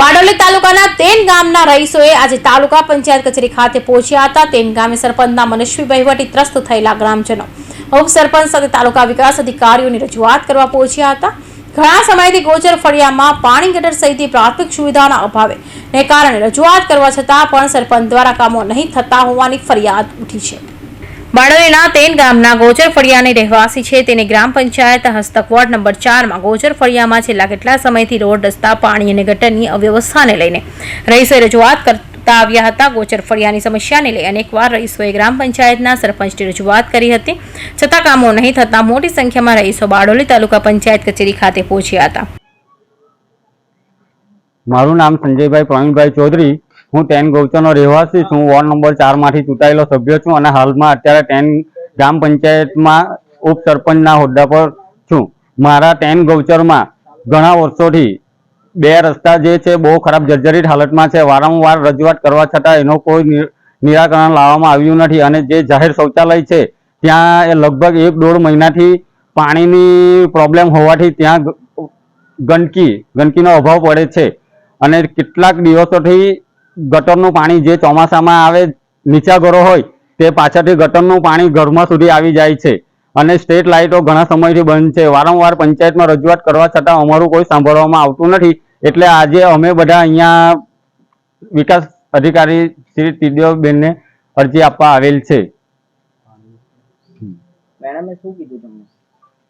બારડોલી તાલુકાના તેન ગામના રહીશોએ આજે તાલુકા પંચાયત કચેરી ખાતે પહોંચ્યા હતા. તેન ગામે સરપંચના મનસ્વી વહીવટી ત્રસ્ત થયેલા ગ્રામજનો ઉપસરપંચ સાથે તાલુકા વિકાસ અધિકારીઓની રજૂઆત કરવા પહોંચ્યા હતા. ઘણા સમયથી ગોચર ફળિયામાં પાણી ગટર સહિતની પ્રાથમિક સુવિધાના અભાવે ને કારણે રજૂઆત કરવા છતાં પણ સરપંચ દ્વારા કામો નહીં થતા હોવાની ફરિયાદ ઉઠી છે. બારડોલીના તેન ગામના ગોચર ફળિયાની રહેવાસી છે. તેને ગ્રામ પંચાયત હસ્તક વોર્ડ નંબર ચારમાં ગોચર ફળિયામાં છેલ્લા કેટલા સમયથી રોડ, રસ્તા, પાણી અને ગટરની અવ્યવસ્થાને લઈને રહીશોએ રજૂઆત કરતા આવ્યા હતા. ગોચર ફળિયાની સમસ્યાને લઈ અનેકવાર રહીશોએ ગ્રામ પંચાયતના સરપંચની રજૂઆત કરી હતી. છતાં કામો નહીં થતાં મોટી સંખ્યામાં રહીશો બારડોલી તાલુકા પંચાયત કચેરી ખાતે પહોંચ્યા હતા. મારું નામ સંજયભાઈ પ્રવીણભાઈ ચૌધરી. હું ટેન ગૌચરનો રહેવાસી છું. વોર્ડ નંબર ચારમાંથી ચૂંટાયેલો સભ્ય છું અને હાલમાં અત્યારે ટેન ગ્રામ પંચાયતમાં ઉપસરપંચના હોદ્દા પર છું. મારા ટેન ગૌચરમાં ઘણા વર્ષોથી બે રસ્તા જે છે બહુ ખરાબ જર્જરિત હાલતમાં છે. વારંવાર રજૂઆત કરવા છતાં એનો કોઈ નિરાકરણ લાવવામાં આવ્યું નથી અને જે જાહેર શૌચાલય છે, ત્યાં એ લગભગ એક દોઢ મહિનાથી પાણીની પ્રોબ્લેમ હોવાથી ત્યાં ગંદકી, ગંદકીનો અભાવ પડે છે. અને કેટલાક દિવસોથી ગટરનું પાણી જે ચોમાસામાં આવે નીચા ઘરો હોય તે પાછળથી ગટરનું પાણી ઘરમાં સુધી આવી જાય છે. અને સ્ટ્રીટ લાઇટો ઘણા સમયથી બંધ છે. વારંવાર પંચાયતમાં રજૂઆત કરવા છતાં અમારું કોઈ સાંભળવામાં આવતું નથી. એટલે આજે અમે બધા અહીંયા વિકાસ અધિકારી શ્રી ટીડીઓબેનને અરજી આપવા આવેલ છે. મેડમે શું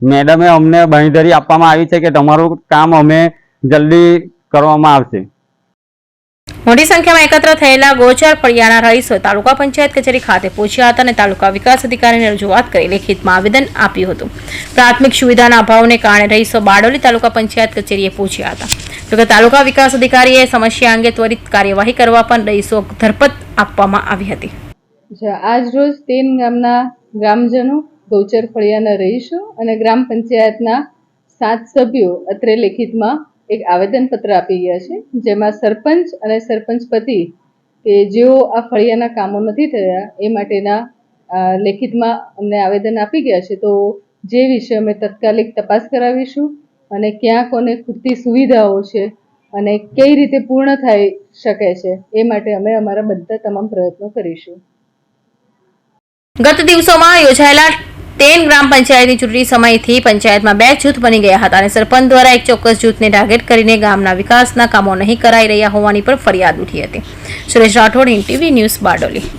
મેડમે અમને બાંધરી આપવામાં આવી છે કે તમારું કામ અમે જલ્દી કરવામાં આવશે. મોટી સંખ્યામાં એકત્ર થયેલા ગોચર ફળિયાના રહીશો તાલુકા પંચાયત કચેરી ખાતે પહોંચ્યા હતા અને તાલુકા વિકાસ અધિકારીને રજૂઆત કરી લેખિતમાં આવેદન આપ્યું હતું. પ્રાથમિક સુવિધાના અભાવને કારણે રહીશો બારડોલી તાલુકા પંચાયત કચેરીએ પહોંચ્યા હતા. જોકે તાલુકા વિકાસ અધિકારીએ સમસ્યા અંગે ત્વરિત કાર્યવાહી કરવા પણ રહીશો ધરપત આપવામાં આવી હતી. આજ રોજ તેન ગામના ગ્રામજનો ગૌચર ફળિયાના રહીશો અને ગ્રામ પંચાયતના સાત સભ્યો અત્રે લેખિતમાં એક આવેદનપત્ર આપી ગયા છે, જેમાં સરપંચ અને સરપંચ પતિ કે જેઓ આ ફળિયાના કામો નથી થયા, એ માટેના લેખિતમાં અમને આવેદન આપી ગયા છે. તો જે વિશે અમે તત્કાલિક તપાસ કરાવીશું અને ક્યાં કોને ખૂટતી સુવિધાઓ છે અને કઈ રીતે પૂર્ણ થઈ શકે છે, એ માટે અમે અમારા બધા તમામ પ્રયત્નો કરીશું. ગત દિવસોમાં યોજાયેલા તેન ગ્રામ પંચાયતની ચૂંટણી સમયથી પંચાયતમાં બે જૂથ બની ગયા હતા અને સરપંચ દ્વારા એક ચોક્કસ જૂથને ટાર્ગેટ કરીને ગામના વિકાસના કામો નહીં કરાઈ રહ્યા હોવાની પણ ફરિયાદ ઉઠી હતી. Suresh Rathod TV news Bardoli.